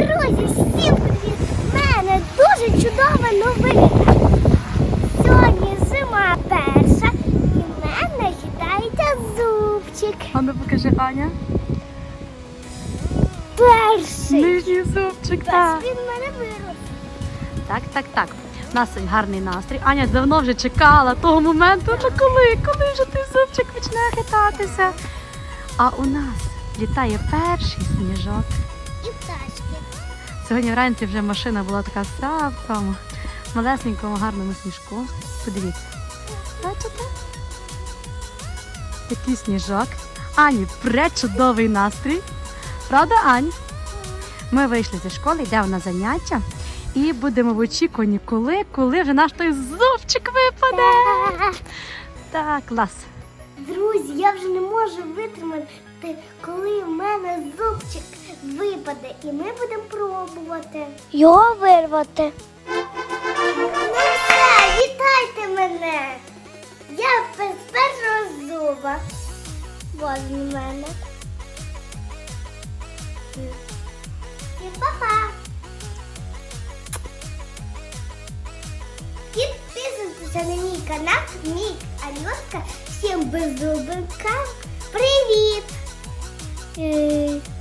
Друзі, всім привіт! В мене дуже чудова новина. Сьогодні зима перша і в мене хитається зубчик. А ну покажи, Аня. Перший. Нижній зубчик, так. Він в мене вирос. Так, так, так. У нас гарний настрій. Аня давно вже чекала того моменту. Ну коли, коли вже той зубчик почне хитатися. А у нас літає перший сніжок. І пташки. Сьогодні вранці вже машина була така в цьому малесенькому гарному сніжку. Подивіться. Бачите? Який сніжок. Ані, пречудовий настрій. Правда, Ань? Ми вийшли зі школи, йдемо на заняття і будемо в очікуванні, коли, коли вже наш той зубчик випаде. Так, клас. Друзі, я вже не можу витримати, коли в мене зубчик випаде, і ми будемо пробувати. Його вирвати. Ну все, вітайте мене. Я без першого зуба. Возьми мене. І папа. Підписуйтеся на мій канал Мік Альоска. Всім беззубинкам. Привіт! Е,